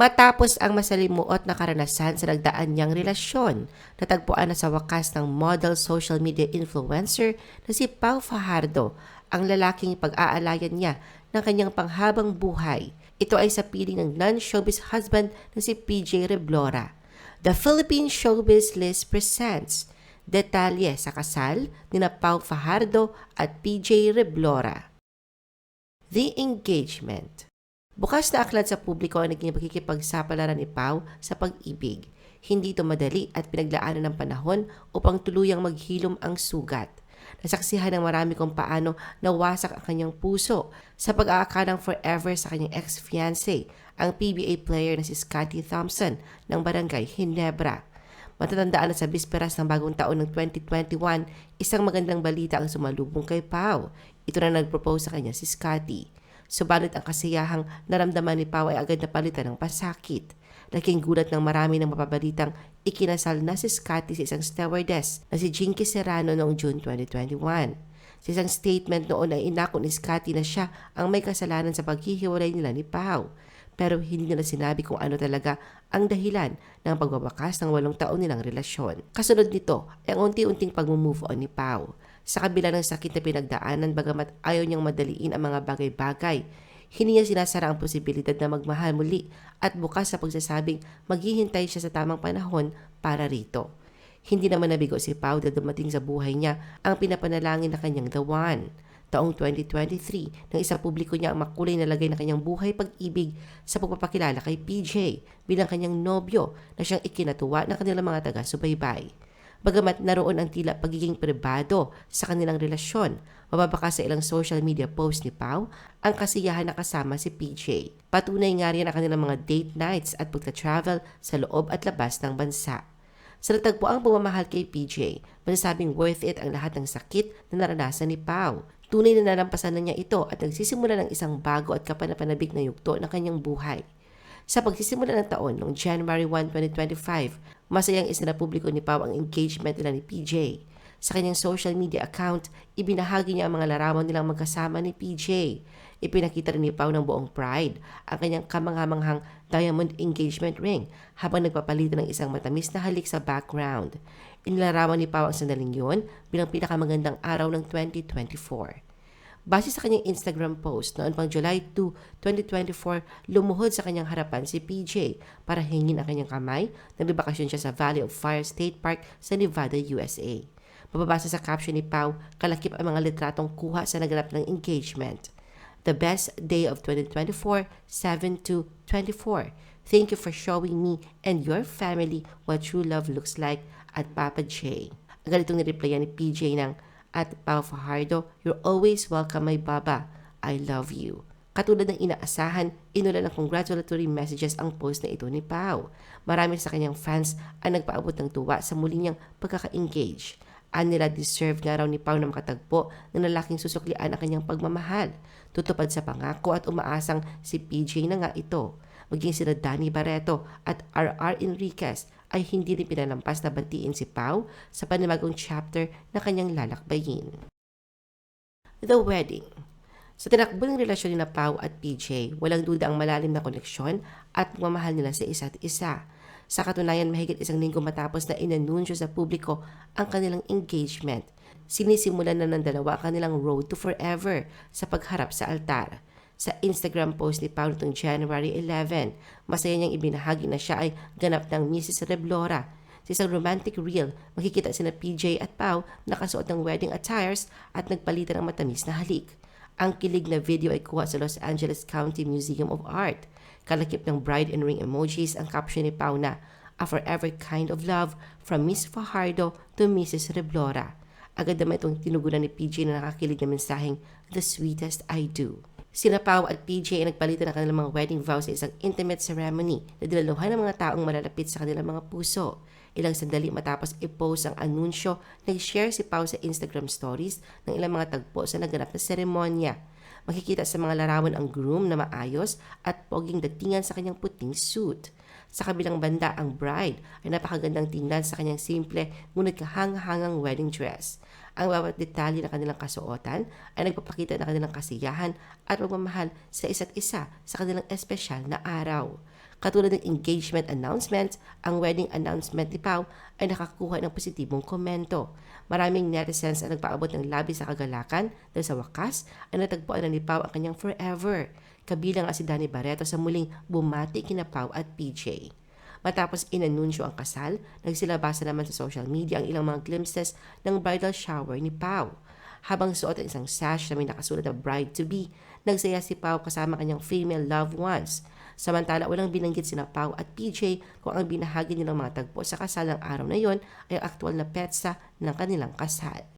Matapos ang masalimuot na karanasan sa nagdaan niyang relasyon, natagpuan na sa wakas ng model social media influencer na si Pau Fajardo, ang lalaking pag-aalayan niya ng kanyang panghabang buhay. Ito ay sa piling ng non-showbiz husband na si PJ Reblora. The Philippine Showbiz List presents detalye sa kasal ni na Pau Fajardo at PJ Reblora. The Engagement Bukas na aklat sa publiko ang naging pagkikipagsapalaran ni Pau sa pag-ibig. Hindi ito madali at pinaglaanan ng panahon upang tuluyang maghilom ang sugat. Nasaksihan ng marami kung paano nawasak ang kanyang puso sa pag-aakalang forever sa kanyang ex-fiancé, ang PBA player na si Scotty Thompson ng Barangay Hinebra. Matatandaan na sa bisperas ng bagong taon ng 2021, isang magandang balita ang sumalubong kay Pau. Ito na nag-propose sa kanya si Scotty. Subalit ang kasiyahang naramdaman ni Pau ay agad napalitan ng pasakit. Laking gulat ng marami ng mapabalitang ikinasal na si Scotty sa isang stewardess na si Jinky Serrano noong June 2021. Sa isang statement noon ay inako ni Scotty na siya ang may kasalanan sa paghihiwalay nila ni Pau. Pero hindi nila sinabi kung ano talaga ang dahilan ng pagbabakas ng walong taon nilang relasyon. Kasunod nito ay ang unti-unting pag-move on ni Pau. Sa kabila ng sakit na pinagdaanan bagamat ayaw niyang madaliin ang mga bagay-bagay, hindi niya sinasara ang posibilidad na magmahal muli at bukas sa pagsasabing maghihintay siya sa tamang panahon para rito. Hindi naman nabigo si Pau na dumating sa buhay niya ang pinapanalangin na kanyang One. Taong 2023, nang isa publiko niya ang makulay na lagay na kanyang buhay pag-ibig sa pagpapakilala kay PJ bilang kanyang nobyo na siyang ikinatuwa ng kanilang mga taga-subaybay. Bagamat naroon ang tila pagiging pribado sa kanilang relasyon, mababaka sa ilang social media post ni Pau ang kasiyahan na kasama si PJ. Patunay nga rin ang kanilang mga date nights at pagta-travel sa loob at labas ng bansa. Sa natagpo ang pumamahal kay PJ, masasabing worth it ang lahat ng sakit na naranasan ni Pau. Tunay na nalampasan na niya ito at nagsisimula ng isang bago at kapanapanabik na yugto ng kanyang buhay. Sa pagsisimula ng taon noong January 1, 2025, masayang isinapubliko ni Pau ang engagement nila ni PJ. Sa kanyang social media account, ibinahagi niya ang mga larawan nilang magkasama ni PJ. Ipinakita rin ni Pau ng buong pride ang kanyang kamanghamanghang diamond engagement ring habang nagpapalitan ng isang matamis na halik sa background. Inilarawan ni Pau ang sandaling yun bilang pinakamagandang araw ng 2024. Base sa kanyang Instagram post noon pang July 2, 2024, lumuhod sa kanyang harapan si PJ para hingin ang kanyang kamay. Nagbibakasyon siya sa Valley of Fire State Park sa Nevada, USA. Mababasa sa caption ni Pau, kalakip ang mga litratong kuha sa naganap ng engagement. The best day of 2024, 7-24. Thank you for showing me and your family what true love looks like at Papa J. Ang ganitong nireplyan ni PJ ng at Pao Fajardo, you're always welcome my baba. I love you. Katulad ng inaasahan, inulan ng congratulatory messages ang post na ito ni Pau. Marami sa kanyang fans ang nagpaabot ng tuwa sa muli niyang pagkaka-engage. Ang nila deserve nga raw ni Pau na makatagpo ng lalaking susuklian ang kanyang pagmamahal. Tutupad sa pangako at umaasang si PJ na nga ito. Maging sila Danny Barreto at RR Enriquez ay hindi rin pinalampas na batiin si Pau sa panibagong chapter na kanyang lalakbayin. The Wedding Sa tinakbo ng relasyon ni na Pau at PJ, walang duda ang malalim na koneksyon at pagmamahal nila sa isa't isa. Sa katunayan, mahigit isang linggo matapos na inanunsyo sa publiko ang kanilang engagement, sinisimulan na ng dalawa ang kanilang road to forever sa pagharap sa altar sa Instagram post ni Pau noong January 11. Masaya niyang ibinahagi na siya ay ganap ng Mrs. Reblora. Sa isang romantic reel, makikita sina PJ at Pau nakasuot ng wedding attires at nagpalitan ng matamis na halik. Ang kilig na video ay kuha sa Los Angeles County Museum of Art. Kalakip ng bride and ring emojis ang caption ni Pau na A Forever Kind of Love from Miss Fajardo to Mrs. Reblora. Agad naman itong tinugunan ni PJ na nakakilig na mensaheng The Sweetest I Do. Sina Pau at PJ ay nagpalitan ng kanilang mga wedding vows sa isang intimate ceremony na dinaluhan ng mga taong malalapit sa kanilang mga puso. Ilang sandali matapos i-post ang anunsyo, nag-share si Pau sa Instagram stories ng ilang mga tagpo sa naganap na seremonya. Makikita sa mga larawan ang groom na maayos at poging datingan sa kanyang puting suit. Sa kabilang banda, ang bride ay napakagandang tingnan sa kanyang simple ngunit kahang-hangang wedding dress. Ang bawat detalye ng kanilang kasuotan ay nagpapakita ng kanilang kasiyahan at pagmamahal sa isa't isa sa kanilang espesyal na araw. Katulad ng engagement announcement, ang wedding announcement ni Pau ay nakakuha ng positibong komento. Maraming netizens ang nagpaabot ng labi sa kagalakan dahil sa wakas ay natagpuan na ni Pau ang kanyang forever. Kabilang nga si Danny Barreto sa muling bumati kina Pau at PJ. Matapos inanunsyo ang kasal, nagsilabasa naman sa social media ang ilang mga glimpses ng bridal shower ni Pau. Habang suot ang isang sash na may nakasulat na bride-to-be, nagsaya si Pau kasama kanyang female loved ones. Samantala, walang binanggit sina Pau at PJ kung ang binahagi nilang mga tagpo sa kasal ng araw na yon ay ang aktwal na petsa ng kanilang kasal.